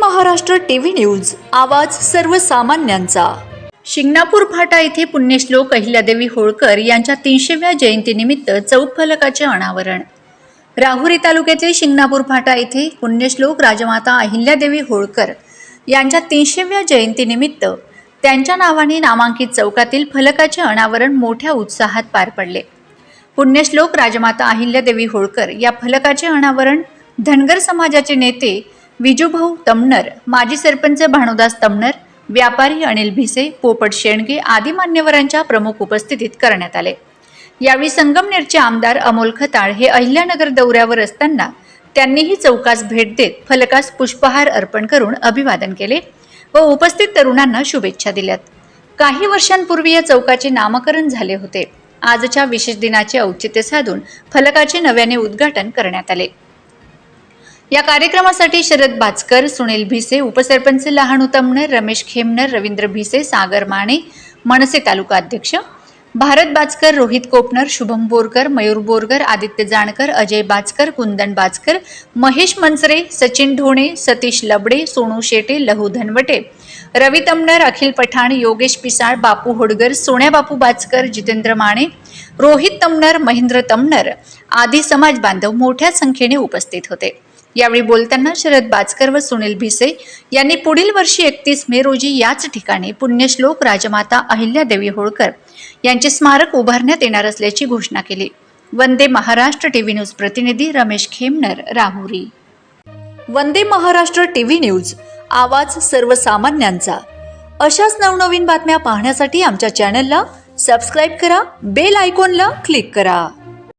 Maharashtra TV news आवाज सर्वसामान्यांचा. शिंगणापूर फाटा येथे पुण्यश्लोक अहिल्यादेवी होळकर यांच्या तीनशेव्या जयंतीनिमित्त चौक फलकाचे अनावरण. राहुरी तालुक्यातील शिंगणापूर फाटा येथे पुण्यश्लोक राजमाता अहिल्यादेवी होळकर यांच्या तीनशेव्या जयंतीनिमित्त त्यांच्या नावाने नामांकित चौकातील फलकाचे अनावरण मोठ्या उत्साहात पार पडले. पुण्यश्लोक राजमाता अहिल्यादेवी होळकर या फलकाचे अनावरण धनगर समाजाचे नेते विजूभाऊ तमनर माजी सरपंच भानुदास तमनर व्यापारी अनिल भिसे पोपट शेणगे आदी मान्यवरांच्या प्रमुख उपस्थितीत करण्यात आले. यावेळी संगमनेरचे आमदार अमोल खताळ हे अहिल्यानगर दौऱ्यावर असताना त्यांनीही चौकास भेट देत फलकास पुष्पहार अर्पण करून अभिवादन केले व उपस्थित तरुणांना शुभेच्छा दिल्यात. काही वर्षांपूर्वी या चौकाचे नामकरण झाले होते. आजच्या विशेष दिनाचे औचित्य साधून फलकाचे नव्याने उद्घाटन करण्यात आले. या कार्यक्रमासाठी शरद बाचकर सुनील भिसे उपसरपंच लहान तमनर रमेश खेमनर रवींद्र भिसे सागर माने मनसे तालुका अध्यक्ष भारत बाचकर रोहित कोपनर शुभम बोरकर मयूर बोरकर आदित्य जाणकर अजय बाचकर कुंदन बाचकर महेश मनसरे सचिन ढोणे सतीश लबडे सोनू शेटे लहू धनवटे रवी तमनर अखिल पठाण योगेश पिसाळ बापू होडगर सोन्या बापू बाचकर जितेंद्र माने रोहित तमनर महेंद्र तमनर आदी समाज बांधव मोठ्या संख्येने उपस्थित होते. यावेळी बोलताना शरद बाजकर व सुनील भिसे यांनी पुढील वर्षी एकतीस मे रोजी याच ठिकाणी पुण्यश्लोक राजमाता अहिल्यादेवी होळकर यांचे स्मारक उभारण्यात येणार असल्याची घोषणा केली. वंदे महाराष्ट्र टीव्ही न्यूज प्रतिनिधी रमेश खेमनर राहुरी. वंदे महाराष्ट्र टीव्ही न्यूज आवाज सर्वसामान्यांचा. अशाच नवनवीन बातम्या पाहण्यासाठी आमच्या चॅनलला सबस्क्राईब करा बेल आयकॉनला क्लिक करा.